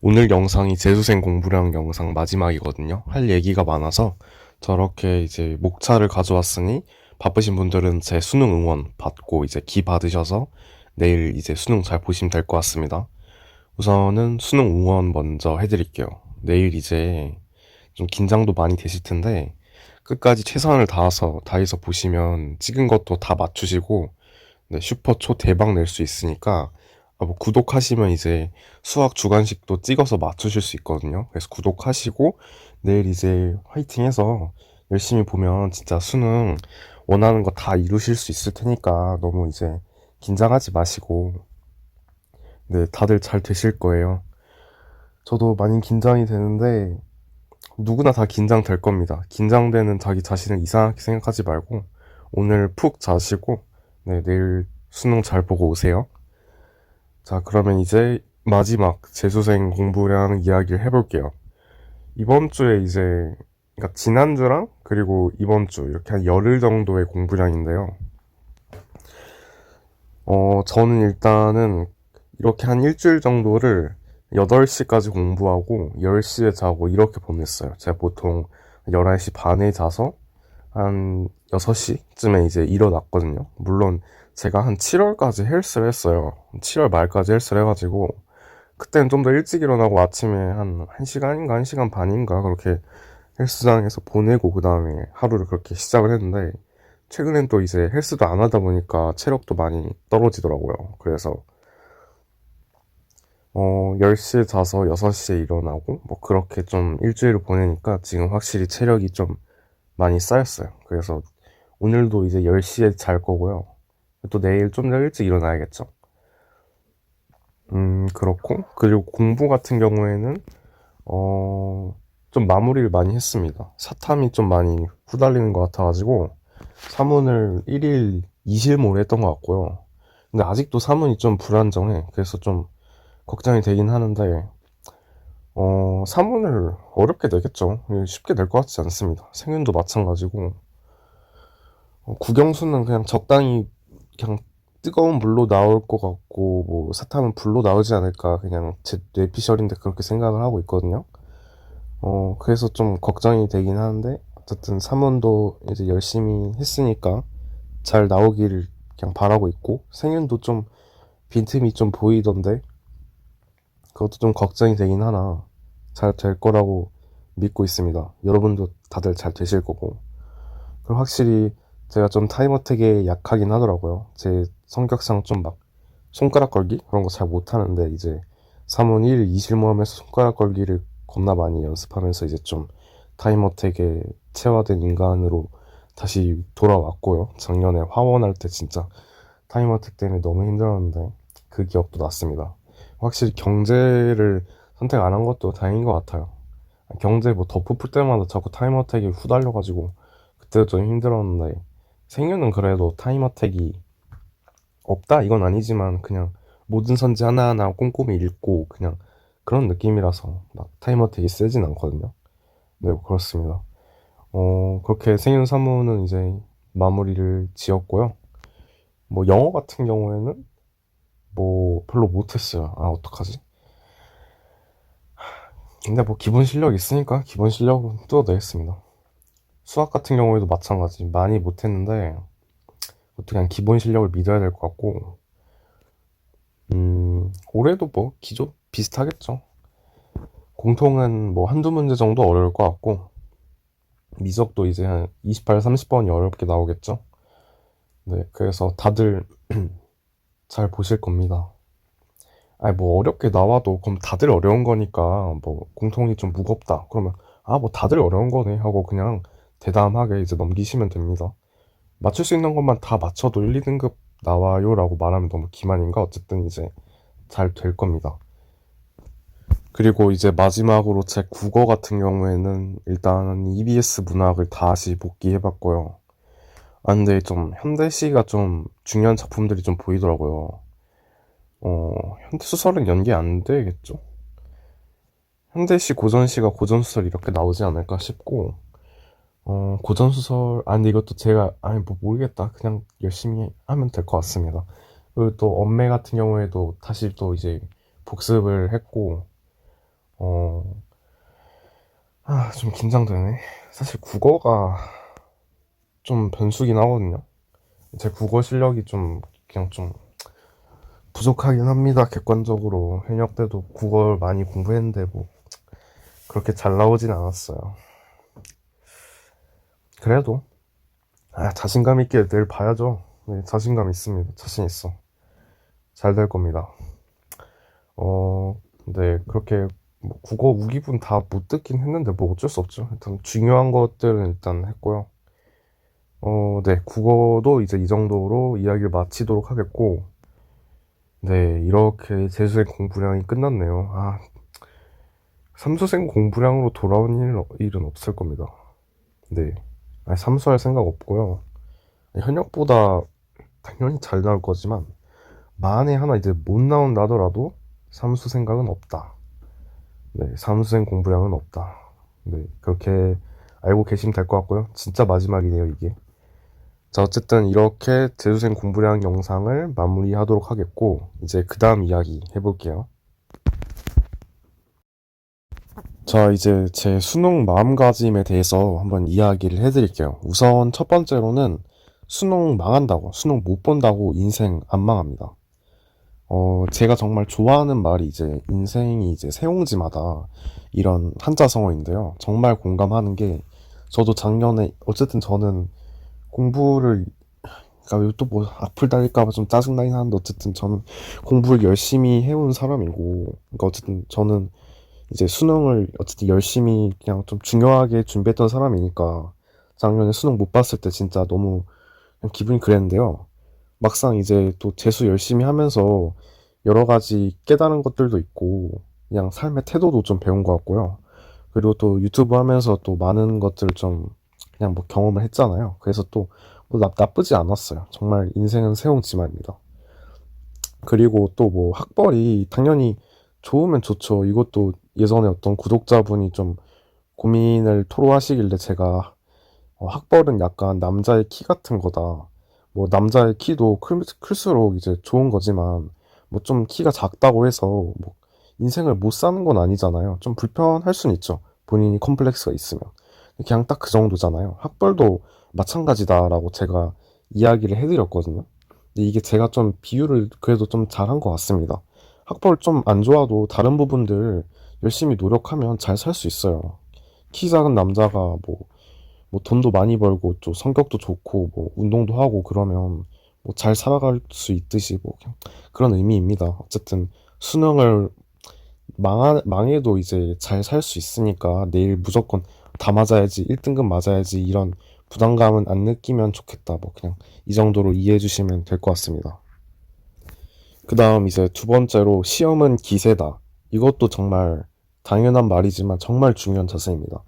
오늘 영상이 재수생 공부량 영상 마지막이거든요. 할 얘기가 많아서 저렇게 이제 목차를 가져왔으니 바쁘신 분들은 제 수능 응원 받고 이제 기 받으셔서 내일 이제 수능 잘 보시면 될 것 같습니다. 우선은 수능 응원 먼저 해드릴게요. 내일 이제 좀 긴장도 많이 되실 텐데 끝까지 최선을 다해서 다해서 보시면 찍은 것도 다 맞추시고 네, 슈퍼 초 대박 낼 수 있으니까 아, 뭐 구독하시면 이제 수학 주관식도 찍어서 맞추실 수 있거든요. 그래서 구독하시고 내일 이제 화이팅해서 열심히 보면 진짜 수능 원하는 거 다 이루실 수 있을 테니까 너무 이제 긴장하지 마시고 네, 다들 잘 되실 거예요. 저도 많이 긴장이 되는데 누구나 다 긴장될 겁니다. 긴장되는 자기 자신을 이상하게 생각하지 말고 오늘 푹 자시고 네, 내일 수능 잘 보고 오세요. 자, 그러면 이제 마지막 재수생 공부량 이야기를 해볼게요. 이번 주에 이제, 그러니까 지난주랑 그리고 이번 주 이렇게 한 열흘 정도의 공부량인데요. 어, 저는 일단은 이렇게 한 일주일 정도를 8시까지 공부하고 10시에 자고 이렇게 보냈어요. 제가 보통 11시 반에 자서 한 6시쯤에 이제 일어났거든요. 물론 제가 한 7월까지 헬스를 했어요. 7월 말까지 헬스를 해가지고 그때는 좀 더 일찍 일어나고 아침에 한 1시간인가 1시간 반인가 그렇게 헬스장에서 보내고 그 다음에 하루를 그렇게 시작을 했는데 최근엔 또 이제 헬스도 안 하다 보니까 체력도 많이 떨어지더라고요. 그래서 어 10시에 자서 6시에 일어나고 뭐 그렇게 좀 일주일을 보내니까 지금 확실히 체력이 좀 많이 쌓였어요. 그래서 오늘도 이제 10시에 잘 거고요. 또 내일 좀 더 일찍 일어나야겠죠. 음, 그렇고, 그리고 공부 같은 경우에는, 어, 좀 마무리를 많이 했습니다. 사탐이 좀 많이 후달리는 것 같아가지고, 사문을 1일 2실모를 했던 것 같고요. 근데 아직도 사문이 좀 불안정해. 그래서 좀 걱정이 되긴 하는데, 어, 사문을 어렵게 내겠죠. 쉽게 낼 것 같지 않습니다. 생윤도 마찬가지고, 어, 국영수는 그냥 적당히 그냥 뜨거운 물로 나올 것 같고 뭐 사탕은 불로 나오지 않을까 그냥 제 뇌피셜인데 그렇게 생각을 하고 있거든요. 어 그래서 좀 걱정이 되긴 하는데 어쨌든 3원도 이제 열심히 했으니까 잘 나오기를 그냥 바라고 있고 생윤도 좀 빈틈이 좀 보이던데 그것도 좀 걱정이 되긴 하나 잘 될 거라고 믿고 있습니다. 여러분도 다들 잘 되실 거고 그리고 확실히 제가 좀 타임어택에 약하긴 하더라고요. 제 성격상 좀 막 손가락 걸기 그런 거 잘 못하는데 이제 3원 1, 2실무하면서 손가락 걸기를 겁나 많이 연습하면서 이제 좀 타임어택에 체화된 인간으로 다시 돌아왔고요. 작년에 화원할 때 진짜 타임어택 때문에 너무 힘들었는데 그 기억도 났습니다. 확실히 경제를 선택 안 한 것도 다행인 것 같아요. 경제 뭐더 푸풀 때마다 자꾸 타임어택이 후달려가지고 그때도 좀 힘들었는데 생유는 그래도 타임어택이 없다 이건 아니지만 그냥 모든 선지 하나하나 꼼꼼히 읽고 그냥 그런 느낌이라서 막 타임어택이 세진 않거든요. 네, 그렇습니다. 어, 그렇게 생윤 사무는 이제 마무리를 지었고요. 뭐 영어 같은 경우에는 뭐 별로 못했어요. 아, 어떡하지? 근데 뭐 기본 실력 있으니까 기본 실력은 뚫어내겠습니다. 수학 같은 경우에도 마찬가지. 많이 못했는데 어떻게 기본 실력을 믿어야 될 것 같고 음, 올해도 뭐 기존 비슷하겠죠. 공통은 뭐 한두 문제 정도 어려울 것 같고 미적도 이제 한 28, 30번이 어렵게 나오겠죠. 네, 그래서 다들 잘 보실 겁니다. 아니 뭐 어렵게 나와도 그럼 다들 어려운 거니까 뭐 공통이 좀 무겁다. 그러면 아 뭐 다들 어려운 거네 하고 그냥 대담하게 이제 넘기시면 됩니다. 맞출 수 있는 것만 다 맞춰도 1, 2등급 나와요 라고 말하면 너무 기만인가? 어쨌든 이제 잘 될 겁니다. 그리고 이제 마지막으로 제 국어 같은 경우에는 일단 EBS 문학을 다시 복기해봤고요. 아, 근데 좀 현대시가 좀 중요한 작품들이 좀 보이더라고요. 어, 현대소설은 연기 안 되겠죠? 현대시, 고전시가 고전소설 이렇게 나오지 않을까 싶고, 어, 고전소설, 아, 근데 이것도 제가, 아니, 뭐 모르겠다. 그냥 열심히 하면 될 것 같습니다. 그리고 또 엄매 같은 경우에도 다시 또 이제 복습을 했고, 어, 아, 좀 긴장되네. 사실 국어가 좀 변수긴 하거든요. 제 국어 실력이 좀, 그냥 좀 부족하긴 합니다. 객관적으로. 현역 때도 국어를 많이 공부했는데, 뭐, 그렇게 잘 나오진 않았어요. 그래도, 아, 자신감 있게 내일 봐야죠. 네, 자신감 있습니다. 자신 있어. 잘 될 겁니다. 어, 네, 그렇게 뭐 국어 우기분 다 못 듣긴 했는데 뭐 어쩔 수 없죠. 일단 중요한 것들은 일단 했고요. 어, 네, 국어도 이제 이 정도로 이야기를 마치도록 하겠고, 네, 이렇게 재수생 공부량이 끝났네요. 아, 삼수생 공부량으로 돌아온 일, 일은 없을 겁니다. 네, 아니, 삼수할 생각 없고요. 현역보다 당연히 잘 나올 거지만, 만에 하나 이제 못 나온다더라도 삼수 생각은 없다. 네, 삼수생 공부량은 없다. 네, 그렇게 알고 계시면 될 것 같고요. 진짜 마지막이네요, 이게. 자, 어쨌든 이렇게 재수생 공부량 영상을 마무리하도록 하겠고, 이제 그 다음 이야기 해볼게요. 자, 이제 제 수능 마음가짐에 대해서 한번 이야기를 해드릴게요. 우선 첫 번째로는 수능 망한다고, 수능 못 본다고 인생 안 망합니다. 어, 제가 정말 좋아하는 말이 이제 인생이 이제 세옹지마다 이런 한자성어인데요. 정말 공감하는 게 저도 작년에 어쨌든 저는 공부를 그러니까 또뭐 악플 달릴까 봐 좀 짜증나긴 하는데 어쨌든 저는 공부를 열심히 해온 사람이고 그러니까 어쨌든 저는 이제 수능을 어쨌든 열심히 그냥 좀 중요하게 준비했던 사람이니까 작년에 수능 못 봤을 때 진짜 너무 기분이 그랬는데요. 막상 이제 또 재수 열심히 하면서 여러 가지 깨달은 것들도 있고 그냥 삶의 태도도 좀 배운 것 같고요. 그리고 또 유튜브 하면서 또 많은 것들을 좀 그냥 뭐 경험을 했잖아요. 그래서 또 뭐 나쁘지 않았어요. 정말 인생은 세옹지마입니다. 그리고 또 뭐 학벌이 당연히 좋으면 좋죠. 이것도 예전에 어떤 구독자분이 좀 고민을 토로하시길래 제가 어, 학벌은 약간 남자의 키 같은 거다. 뭐 남자의 키도 클, 클수록 이제 좋은 거지만 뭐 좀 키가 작다고 해서 뭐 인생을 못 사는 건 아니잖아요. 좀 불편할 수는 있죠. 본인이 컴플렉스가 있으면. 그냥 딱 그 정도잖아요. 학벌도 마찬가지다라고 제가 이야기를 해드렸거든요. 근데 이게 제가 좀 비유를 그래도 좀 잘한 것 같습니다. 학벌 좀 안 좋아도 다른 부분들 열심히 노력하면 잘 살 수 있어요. 키 작은 남자가 뭐, 뭐 돈도 많이 벌고 또 성격도 좋고 뭐 운동도 하고 그러면 뭐 잘 살아갈 수 있듯이 뭐 그런 의미입니다. 어쨌든 수능을 망하, 망해도 이제 잘 살 수 있으니까 내일 무조건 다 맞아야지 1등급 맞아야지 이런 부담감은 안 느끼면 좋겠다. 뭐 그냥 이 정도로 이해해 주시면 될 것 같습니다. 그 다음 이제 두 번째로 시험은 기세다. 이것도 정말 당연한 말이지만 정말 중요한 자세입니다.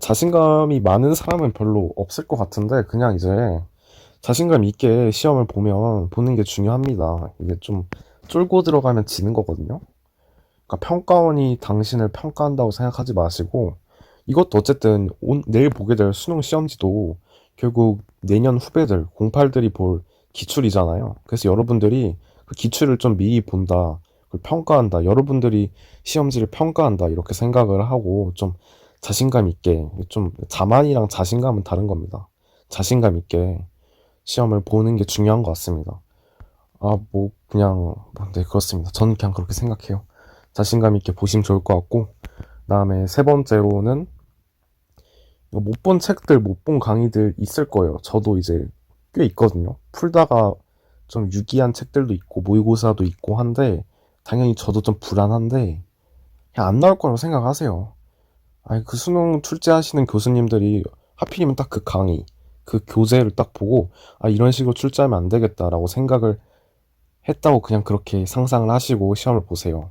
자신감이 많은 사람은 별로 없을 것 같은데 그냥 이제 자신감 있게 시험을 보면 보는 게 중요합니다. 이게 좀 쫄고 들어가면 지는 거거든요. 그러니까 평가원이 당신을 평가한다고 생각하지 마시고 이것도 어쨌든 온, 내일 보게 될 수능 시험지도 결국 내년 후배들, 08들이 볼 기출이잖아요. 그래서 여러분들이 그 기출을 좀 미리 본다, 평가한다, 여러분들이 시험지를 평가한다, 이렇게 생각을 하고 좀 자신감 있게, 좀 자만이랑 자신감은 다른 겁니다. 자신감 있게 시험을 보는 게 중요한 것 같습니다. 아, 뭐, 그냥, 네, 그렇습니다. 저는 그냥 그렇게 생각해요. 자신감 있게 보시면 좋을 것 같고, 다음에 세 번째로는 못 본 책들, 못 본 강의들 있을 거예요. 저도 이제 꽤 있거든요. 풀다가 좀 유기한 책들도 있고, 모의고사도 있고 한데, 당연히 저도 좀 불안한데, 그냥 안 나올 거라고 생각하세요. 아니, 그 수능 출제하시는 교수님들이 하필이면 딱 그 강의, 그 교재를 딱 보고, 아, 이런 식으로 출제하면 안 되겠다라고 생각을 했다고 그냥 그렇게 상상을 하시고 시험을 보세요.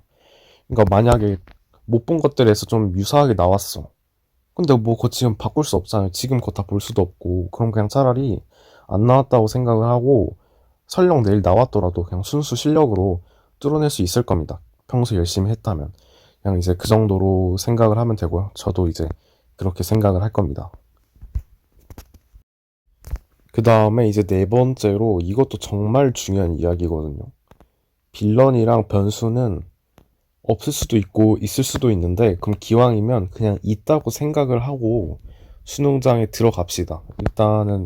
그러니까 만약에 못 본 것들에서 좀 유사하게 나왔어. 근데 뭐 그거 지금 바꿀 수 없잖아요. 지금 그거 다 볼 수도 없고. 그럼 그냥 차라리 안 나왔다고 생각을 하고 설령 내일 나왔더라도 그냥 순수 실력으로 뚫어낼 수 있을 겁니다. 평소 열심히 했다면. 그냥 이제 그 정도로 생각을 하면 되고요. 저도 이제 그렇게 생각을 할 겁니다. 그 다음에 이제 네 번째로 이것도 정말 중요한 이야기거든요. 빌런이랑 변수는 없을 수도 있고 있을 수도 있는데 그럼 기왕이면 그냥 있다고 생각을 하고 수능장에 들어갑시다. 일단은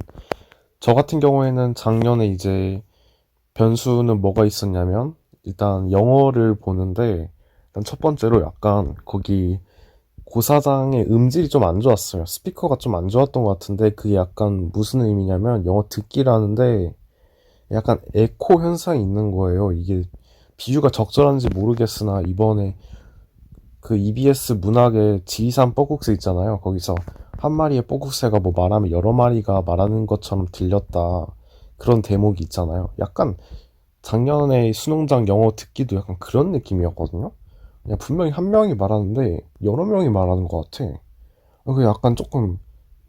저 같은 경우에는 작년에 이제 변수는 뭐가 있었냐면 일단 영어를 보는데 일단 첫 번째로 약간 거기 고사장의 음질이 좀 안 좋았어요. 스피커가 좀 안 좋았던 것 같은데 그게 약간 무슨 의미냐면 영어 듣기라는데 약간 에코 현상이 있는 거예요. 이게 비유가 적절한지 모르겠으나 이번에 그 EBS 문학의 지리산 뻐국새 있잖아요. 거기서 한 마리의 뻐국새가 뭐 말하면 여러 마리가 말하는 것처럼 들렸다. 그런 대목이 있잖아요. 약간 작년에 수능장 영어 듣기도 약간 그런 느낌이었거든요. 그냥 분명히 한 명이 말하는데 여러 명이 말하는 것 같아. 그 약간 조금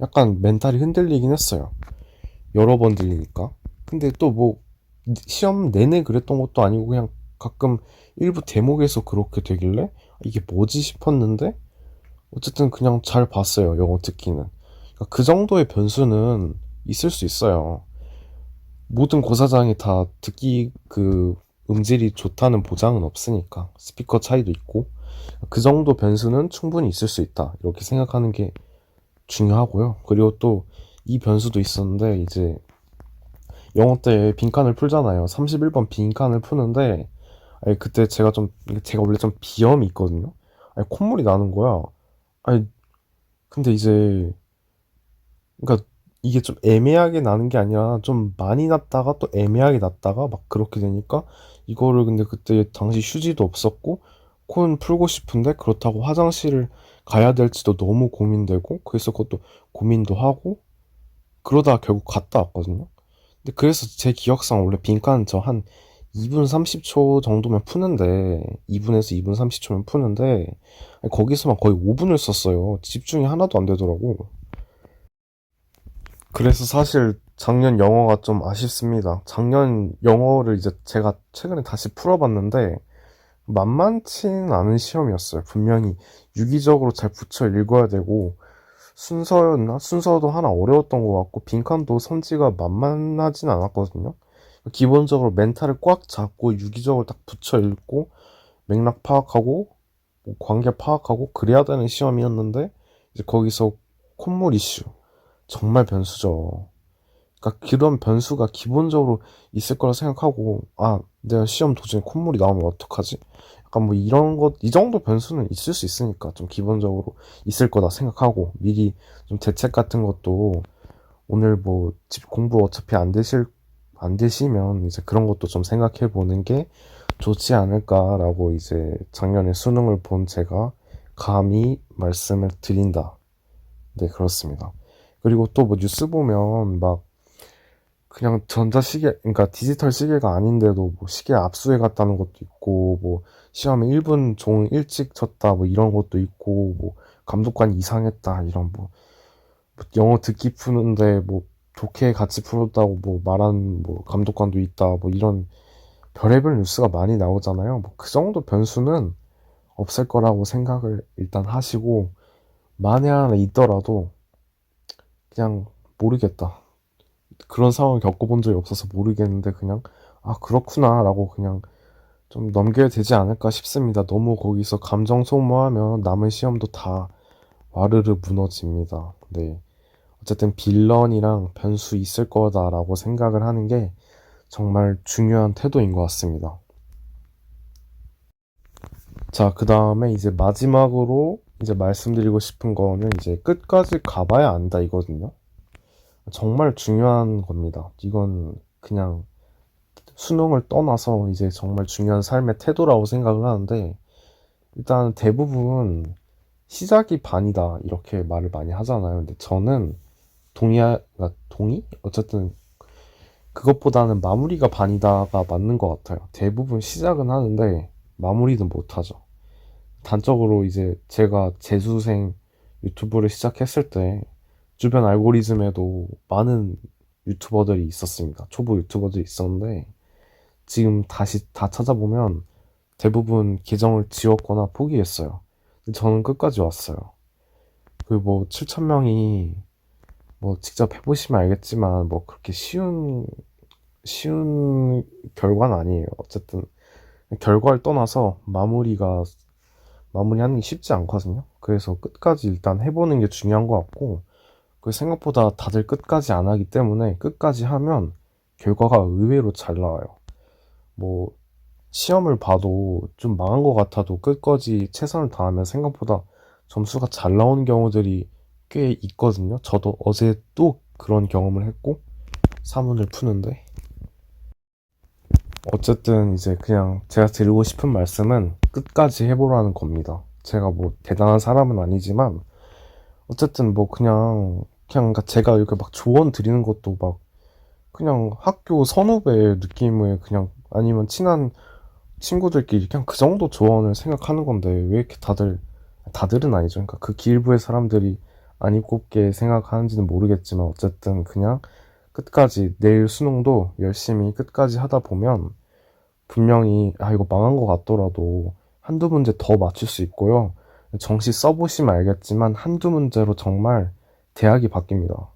약간 멘탈이 흔들리긴 했어요. 여러 번 들리니까. 근데 또 뭐 시험 내내 그랬던 것도 아니고 그냥 가끔 일부 대목에서 그렇게 되길래 이게 뭐지 싶었는데 어쨌든 그냥 잘 봤어요. 영어 듣기는. 그러니까 그 정도의 변수는 있을 수 있어요. 모든 고사장이 다 듣기 그 음질이 좋다는 보장은 없으니까 스피커 차이도 있고 그 정도 변수는 충분히 있을 수 있다 이렇게 생각하는 게 중요하고요. 그리고 또 이 변수도 있었는데 이제 영어 때 빈칸을 풀잖아요. 31번 빈칸을 푸는데 아니, 그때 제가 좀 제가 원래 좀 비염이 있거든요. 아니, 콧물이 나는 거야. 아니 근데 이제 그러니까 이게 좀 애매하게 나는 게 아니라 좀 많이 났다가 또 애매하게 났다가 막 그렇게 되니까 이거를 근데 그때 당시 휴지도 없었고 코는 풀고 싶은데 그렇다고 화장실을 가야 될지도 너무 고민되고 그래서 그것도 고민도 하고 그러다가 결국 갔다 왔거든요. 근데 그래서 제 기억상 원래 빈칸 저 한 2분 30초 정도면 푸는데 2분에서 2분 30초면 푸는데 거기서만 거의 5분을 썼어요. 집중이 하나도 안 되더라고. 그래서 사실 작년 영어가 좀 아쉽습니다. 작년 영어를 이제 제가 최근에 다시 풀어봤는데 만만치는 않은 시험이었어요. 분명히 유기적으로 잘 붙여 읽어야 되고 순서였나? 순서도 하나 어려웠던 것 같고 빈칸도 선지가 만만하진 않았거든요. 기본적으로 멘탈을 꽉 잡고 유기적으로 딱 붙여 읽고 맥락 파악하고 뭐 관계 파악하고 그래야 되는 시험이었는데 이제 거기서 콧물 이슈 정말 변수죠. 그러니까 그런 변수가 기본적으로 있을 거라 생각하고 아 내가 시험 도중에 콧물이 나오면 어떡하지? 약간 뭐 이런 것 이 정도 변수는 있을 수 있으니까 좀 기본적으로 있을 거다 생각하고 미리 좀 대책 같은 것도 오늘 뭐 집 공부 어차피 안 되실 안 되시면 이제 그런 것도 좀 생각해 보는 게 좋지 않을까라고 이제 작년에 수능을 본 제가 감히 말씀을 드린다. 네, 그렇습니다. 그리고 또 뭐 뉴스 보면 막 그냥 전자시계, 그러니까 디지털 시계가 아닌데도 뭐 시계 압수해 갔다는 것도 있고, 뭐 시험에 1분 종 일찍 쳤다, 뭐 이런 것도 있고, 뭐 감독관이 이상했다, 이런 뭐, 뭐 영어 듣기 푸는데 뭐 좋게 같이 풀었다고 뭐 말한 뭐 감독관도 있다, 뭐 이런 별의별 뉴스가 많이 나오잖아요. 뭐 그 정도 변수는 없을 거라고 생각을 일단 하시고, 만에 하나 있더라도 그냥 모르겠다. 그런 상황을 겪어본 적이 없어서 모르겠는데 그냥 아 그렇구나라고 그냥 좀 넘겨야 되지 않을까 싶습니다. 너무 거기서 감정 소모하면 남은 시험도 다 와르르 무너집니다. 네. 어쨌든 빌런이랑 변수 있을 거다라고 생각을 하는 게 정말 중요한 태도인 것 같습니다. 자, 그 다음에 이제 마지막으로 이제 말씀드리고 싶은 거는 이제 끝까지 가봐야 안다 이거든요. 정말 중요한 겁니다. 이건 그냥 수능을 떠나서 이제 정말 중요한 삶의 태도라고 생각을 하는데 일단 대부분 시작이 반이다 이렇게 말을 많이 하잖아요. 근데 저는 동의하, 그러니까 동의? 어쨌든 그것보다는 마무리가 반이다가 맞는 것 같아요. 대부분 시작은 하는데 마무리는 못하죠. 단적으로 이제 제가 재수생 유튜브를 시작했을 때 주변 알고리즘에도 많은 유튜버들이 있었습니다. 초보 유튜버들이 있었는데 지금 다시 다 찾아보면 대부분 계정을 지웠거나 포기했어요. 저는 끝까지 왔어요. 그 뭐 7,000명이 뭐 직접 해보시면 알겠지만 뭐 그렇게 쉬운 쉬운 결과는 아니에요. 어쨌든 결과를 떠나서 마무리가 마무리하는 게 쉽지 않거든요. 그래서 끝까지 일단 해보는 게 중요한 것 같고 그 생각보다 다들 끝까지 안 하기 때문에 끝까지 하면 결과가 의외로 잘 나와요. 뭐 시험을 봐도 좀 망한 것 같아도 끝까지 최선을 다하면 생각보다 점수가 잘 나오는 경우들이 꽤 있거든요. 저도 어제 또 그런 경험을 했고 사문을 푸는데 어쨌든 이제 그냥 제가 드리고 싶은 말씀은 끝까지 해보라는 겁니다. 제가 뭐 대단한 사람은 아니지만 어쨌든 뭐 그냥 그냥 그러니까 제가 이렇게 막 조언 드리는 것도 막 그냥 학교 선후배 느낌의 그냥 아니면 친한 친구들끼리 그냥 그 정도 조언을 생각하는 건데 왜 이렇게 다들 다들은 아니죠. 그러니까 그 기일부의 사람들이 안 입곱게 생각하는지는 모르겠지만 어쨌든 그냥 끝까지 내일 수능도 열심히 끝까지 하다 보면 분명히 아 이거 망한 것 같더라도 한두 문제 더 맞출 수 있고요. 정시 써보시면 알겠지만 한두 문제로 정말 대학이 바뀝니다.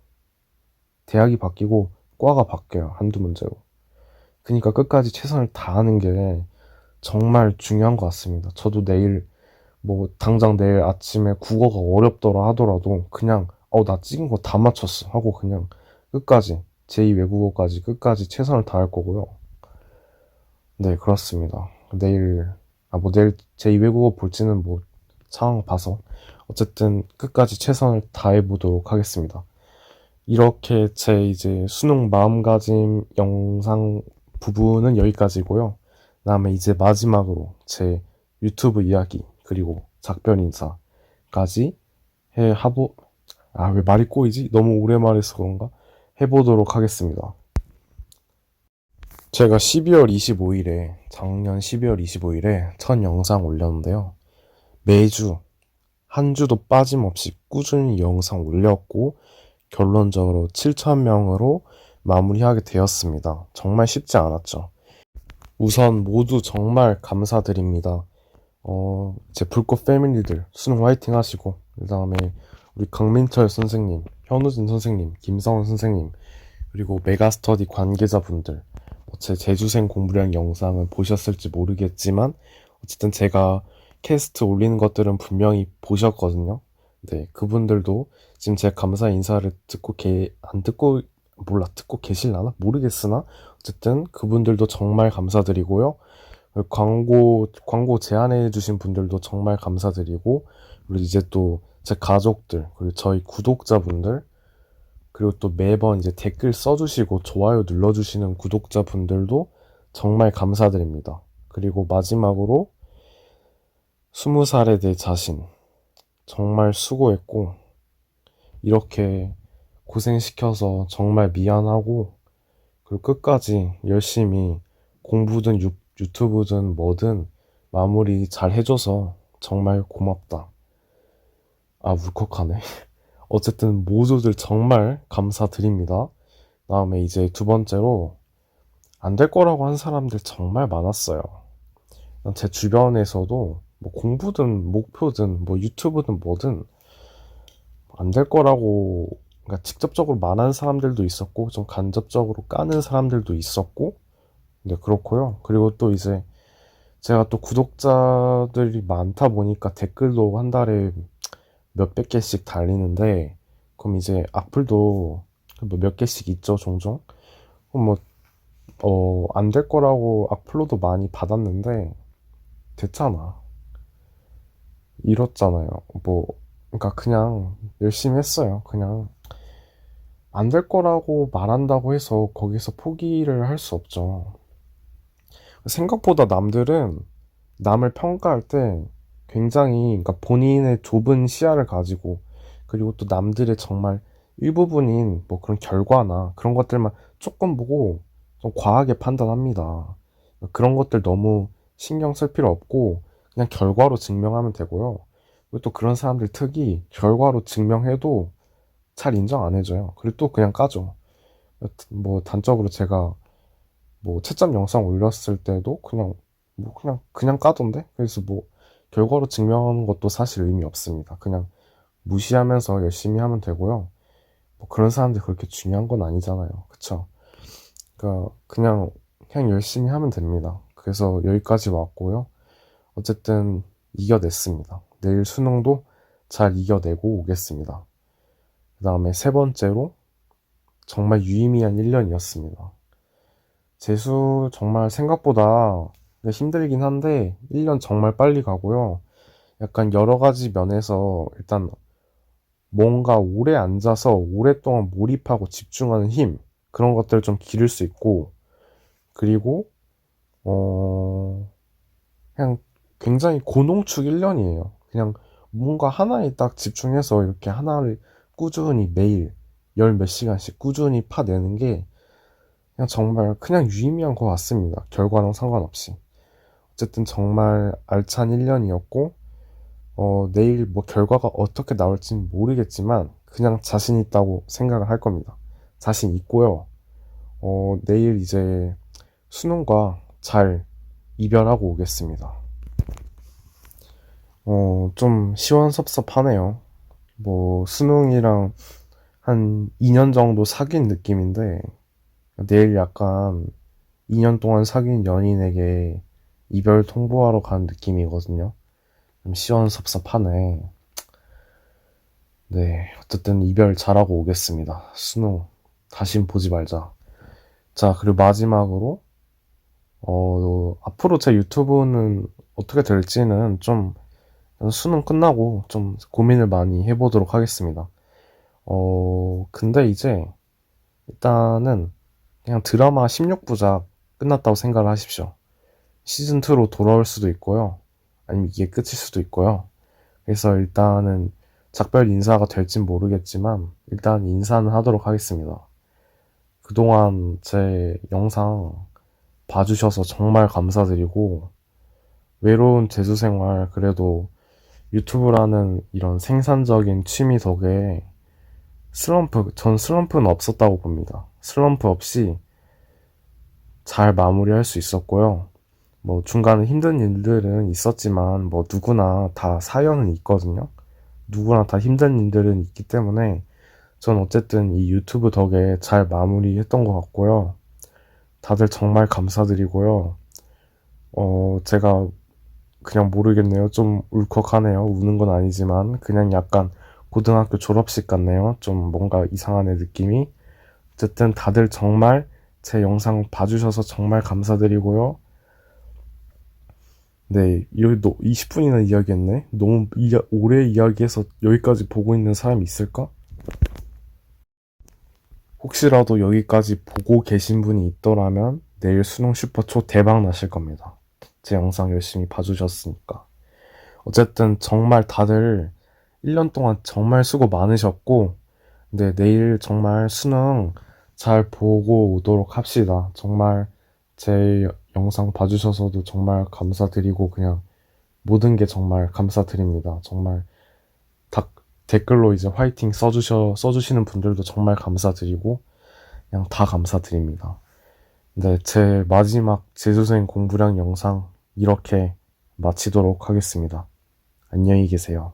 대학이 바뀌고 과가 바뀌어요. 한두 문제로. 그러니까 끝까지 최선을 다하는 게 정말 중요한 것 같습니다. 저도 내일 뭐 당장 내일 아침에 국어가 어렵더라 하더라도 그냥 어 나 찍은 거 다 맞췄어 하고 그냥 끝까지 제2 외국어까지 끝까지 최선을 다할 거고요. 네, 그렇습니다. 내일 아 뭐 내일 제2 외국어 볼지는 뭐 상황 봐서 어쨌든 끝까지 최선을 다해 보도록 하겠습니다. 이렇게 제 이제 수능 마음가짐 영상 부분은 여기까지고요. 다음에 이제 마지막으로 제 유튜브 이야기 그리고 작별 인사까지 해 하보 아 왜 말이 꼬이지? 너무 오래 말해서 그런가? 해보도록 하겠습니다. 제가 12월 25일에 작년 12월 25일에 첫 영상 올렸는데요. 매주 한 주도 빠짐없이 꾸준히 영상 올렸고 결론적으로 7,000명으로 마무리하게 되었습니다. 정말 쉽지 않았죠. 우선 모두 정말 감사드립니다. 어, 제 불꽃 패밀리들 수능 화이팅 하시고 그 다음에 우리 강민철 선생님, 현우진 선생님, 김성원 선생님 그리고 메가스터디 관계자분들 뭐 제 재주생 공부량 영상은 보셨을지 모르겠지만 어쨌든 제가 캐스트 올리는 것들은 분명히 보셨거든요. 네, 그분들도 지금 제 감사 인사를 듣고 계, 안 듣고 몰라 듣고 계실라나 모르겠으나 어쨌든 그분들도 정말 감사드리고요. 광고 광고 제안해 주신 분들도 정말 감사드리고 그리고 이제 또 제 가족들 그리고 저희 구독자분들 그리고 또 매번 이제 댓글 써주시고 좋아요 눌러주시는 구독자분들도 정말 감사드립니다. 그리고 마지막으로 스무 살에 내 자신 정말 수고했고 이렇게 고생시켜서 정말 미안하고 그리고 끝까지 열심히 공부든 유, 유튜브든 뭐든 마무리 잘 해줘서 정말 고맙다. 아, 울컥하네. 어쨌든 모두들 정말 감사드립니다. 다음에 이제 두 번째로 안 될 거라고 한 사람들 정말 많았어요. 제 주변에서도 뭐 공부든 목표든 뭐 유튜브든 뭐든 안 될 거라고 그러니까 직접적으로 말하는 사람들도 있었고 좀 간접적으로 까는 사람들도 있었고 네 그렇고요. 그리고 또 이제 제가 또 구독자들이 많다 보니까 댓글도 한 달에 몇백 개씩 달리는데 그럼 이제 악플도 뭐 몇 개씩 있죠 종종? 뭐 어, 안 될 거라고 악플로도 많이 받았는데 됐잖아. 이렇잖아요. 뭐 그러니까 그냥 열심히 했어요. 그냥 안 될 거라고 말한다고 해서 거기서 포기를 할 수 없죠. 생각보다 남들은 남을 평가할 때 굉장히 그러니까 본인의 좁은 시야를 가지고 그리고 또 남들의 정말 일부분인 뭐 그런 결과나 그런 것들만 조금 보고 좀 과하게 판단합니다. 그런 것들 너무 신경 쓸 필요 없고 그냥 결과로 증명하면 되고요. 그리고 또 그런 사람들 특이 결과로 증명해도 잘 인정 안 해줘요. 그리고 또 그냥 까죠. 뭐 단적으로 제가 뭐 채점 영상 올렸을 때도 그냥 뭐 그냥 그냥 까던데 그래서 뭐 결과로 증명하는 것도 사실 의미 없습니다. 그냥 무시하면서 열심히 하면 되고요. 뭐 그런 사람들이 그렇게 중요한 건 아니잖아요. 그쵸? 그러니까 그냥 그냥 열심히 하면 됩니다. 그래서 여기까지 왔고요. 어쨌든 이겨냈습니다. 내일 수능도 잘 이겨내고 오겠습니다. 그 다음에 세 번째로 정말 유의미한 1년이었습니다. 재수 정말 생각보다 힘들긴 한데 1년 정말 빨리 가고요. 약간 여러 가지 면에서 일단 뭔가 오래 앉아서 오랫동안 몰입하고 집중하는 힘 그런 것들을 좀 기를 수 있고 그리고 어 그냥 굉장히 고농축 1년이에요. 그냥 뭔가 하나에 딱 집중해서 이렇게 하나를 꾸준히 매일 열 몇 시간씩 꾸준히 파내는 게 그냥 정말 그냥 유의미한 것 같습니다. 결과랑 상관없이. 어쨌든 정말 알찬 1년이었고, 어, 내일 뭐 결과가 어떻게 나올지는 모르겠지만, 그냥 자신 있다고 생각을 할 겁니다. 자신 있고요. 어, 내일 이제 수능과 잘 이별하고 오겠습니다. 어, 좀 시원섭섭하네요. 뭐, 수능이랑 한 2년 정도 사귄 느낌인데, 내일 약간 2년 동안 사귄 연인에게 이별 통보하러 간 느낌이거든요. 좀 시원섭섭하네. 네, 어쨌든 이별 잘하고 오겠습니다. 수능 다신 보지 말자. 자, 그리고 마지막으로 어, 앞으로 제 유튜브는 어떻게 될지는 좀 수능 끝나고 좀 고민을 많이 해보도록 하겠습니다. 어, 근데 이제 일단은 그냥 드라마 16부작 끝났다고 생각을 하십시오. 시즌2로 돌아올 수도 있고요. 아니면 이게 끝일 수도 있고요. 그래서 일단은 작별 인사가 될진 모르겠지만 일단 인사는 하도록 하겠습니다. 그동안 제 영상 봐주셔서 정말 감사드리고 외로운 재수생활 그래도 유튜브라는 이런 생산적인 취미 덕에 슬럼프, 전 슬럼프는 없었다고 봅니다. 슬럼프 없이 잘 마무리할 수 있었고요. 뭐 중간에 힘든 일들은 있었지만 뭐 누구나 다 사연은 있거든요. 누구나 다 힘든 일들은 있기 때문에 전 어쨌든 이 유튜브 덕에 잘 마무리했던 것 같고요. 다들 정말 감사드리고요. 어, 제가 그냥 모르겠네요. 좀 울컥하네요. 우는 건 아니지만 그냥 약간 고등학교 졸업식 같네요. 좀 뭔가 이상한 애 느낌이. 어쨌든 다들 정말 제 영상 봐주셔서 정말 감사드리고요. 네, 여기 20분이나 이야기했네. 너무 이야, 오래 이야기해서 여기까지 보고 있는 사람이 있을까? 혹시라도 여기까지 보고 계신 분이 있더라면 내일 수능 슈퍼초 대박 나실 겁니다. 제 영상 열심히 봐주셨으니까. 어쨌든 정말 다들 1년 동안 정말 수고 많으셨고, 근데 내일 정말 수능 잘 보고 오도록 합시다. 정말 제 영상 봐주셔서도 정말 감사드리고 그냥 모든 게 정말 감사드립니다. 정말 다, 댓글로 이제 화이팅 써주셔, 써주시는 분들도 정말 감사드리고 그냥 다 감사드립니다. 네, 제 마지막 재수생 공부량 영상 이렇게 마치도록 하겠습니다. 안녕히 계세요.